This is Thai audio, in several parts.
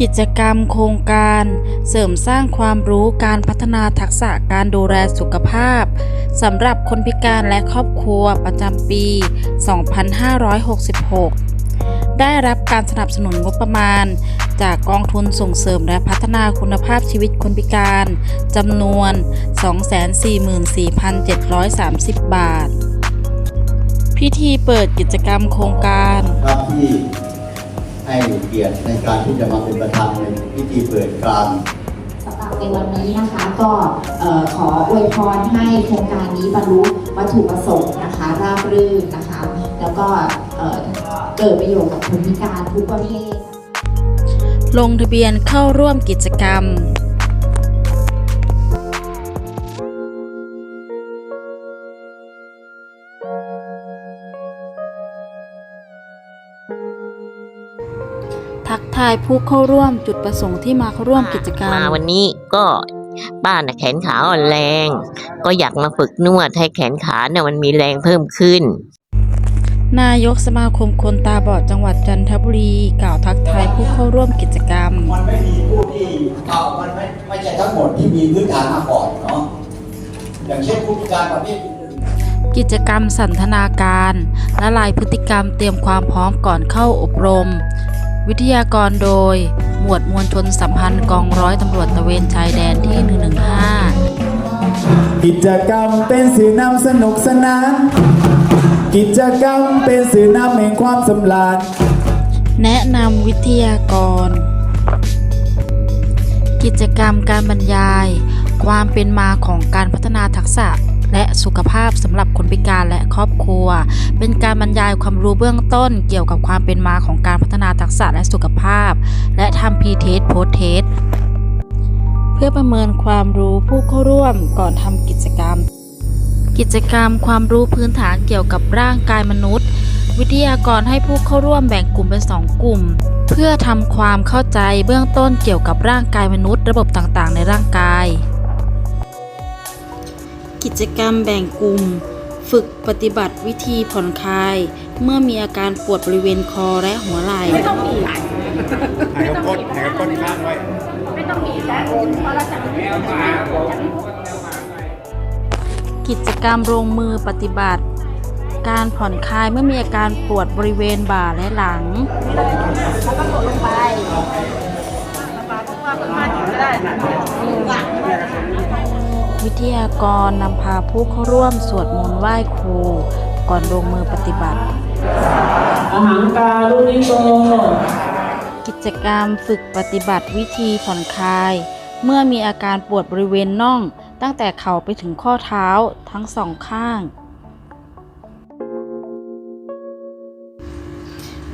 กิจกรรมโครงการเสริมสร้างความรู้การพัฒนาทักษะการดูแลสุขภาพสำหรับคนพิการและครอบครัวประจำปี 2566 ได้รับการสนับสนุนงบประมาณ จากกองทุนส่งเสริมและพัฒนาคุณภาพชีวิตคนพิการจำนวน 244,730 บาท พิธีเปิดกิจกรรมโครงการที่ ให้เกียรติในการที่จะมาเป็นประธานในพิธีเปิดการสำหรับในวันนี้นะคะก็เอ่อขออวยพรให้โครงการนี้บรรลุวัตถุประสงค์นะคะราบรื่นนะคะ แล้วก็เอ่อเกิดประโยชน์กับคนพิการทุกประเภทลงทะเบียนเข้าร่วมกิจกรรม ทักทายผู้เข้าร่วมจุดประสงค์ที่มาเข้าร่วมกิจกรรม มาวันนี้ก็ป้าน่ะแขนขาอ่อนแรง ก็อยากมาฝึกนวดให้แขนขาเนี่ยมันมีแรงเพิ่มขึ้น นายกสมาคมคนตาบอดจังหวัดจันทบุรี กล่าวทักทายผู้เข้าร่วมกิจกรรม มันไม่มีผู้ที่เอามันไม่ไม่ใช่ทั้งหมดที่มีพื้นฐานมาก่อนเนาะอย่างเช่นผู้พิการประเภทอื่นกิจกรรมสันทนาการ ละลายพฤติกรรมเตรียมความพร้อมก่อนเข้าอบรม วิทยากรโดย หมวดมวลชนสัมพันธ์กองร้อยตำรวจตระเวนชายแดนที่ 115 กิจกรรมเป็นสื่อนำสนุกสนาน กิจกรรมเป็นสื่อนำแห่งความสำราญ แนะนำวิทยากร กิจกรรมการบรรยาย ความเป็นมาของการพัฒนาทักษะและสุขภาพสำหรับคนพิการและครอบครัว เป็นการบรรยายความรู้เบื้องต้นเกี่ยวกับความเป็นมาของการพัฒนา ทักษะและสุขภาพ และทำพีเทสโพสเทสเพื่อประเมินความรู้ผู้เข้าร่วมก่อนทำกิจกรรม กิจกรรมความรู้พื้นฐานเกี่ยวกับร่างกายมนุษย์ วิทยากรให้ผู้เข้าร่วมแบ่งกลุ่มเป็นสองกลุ่ม เพื่อทำความเข้าใจเบื้องต้นเกี่ยวกับร่างกายมนุษย์ ระบบต่างๆ ในร่างกาย กิจกรรมแบ่งกลุ่ม ฝึกปฏิบัติวิธีผ่อนคลาย เมื่อมีอาการปวดบริเวณคอและหัวไหล่หายเขาก้นหายเขาก้นข้างไว้กิจกรรมลงมือปฏิบัติ การผ่อนคลายเมื่อมีอาการปวดบริเวณบ่าและหลังวิทยากรนำพาผู้เข้าร่วมสวดมนต์ไหว้ครู ก่อนลงมือปฏิบัติ อหังการุณิโก กิจกรรมฝึกปฏิบัติวิธีผ่อนคลาย เมื่อมีอาการปวดบริเวณน่อง ตั้งแต่เข่าไปถึงข้อเท้าทั้งสองข้าง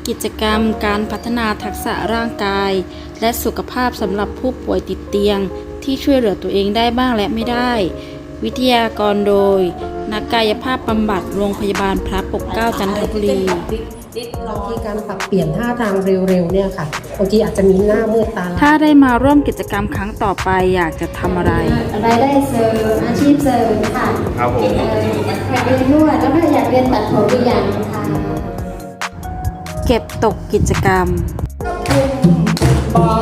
กิจกรรมการพัฒนาทักษะร่างกาย และสุขภาพสำหรับผู้ป่วยติดเตียง ที่ช่วยเหลือตัวเองได้บ้างและไม่ได้ วิทยากรโดย นักกายภาพบำบัดโรงพยาบาลพระปกเกล้าจันทบุรี บางทีการปรับเปลี่ยนท่าทางเร็วๆเนี่ยค่ะบางทีอาจจะมีหน้ามืดตาลายถ้าได้มาร่วมกิจกรรมครั้งต่อไปอยากจะทำอะไร รายได้เสริมอาชีพเสริมค่ะครับผม เอ่ออยากเรียนนวดแล้วก็อยากเรียนตัดผมอีกอย่างค่ะ เก็บตกกิจกรรมบ้าเ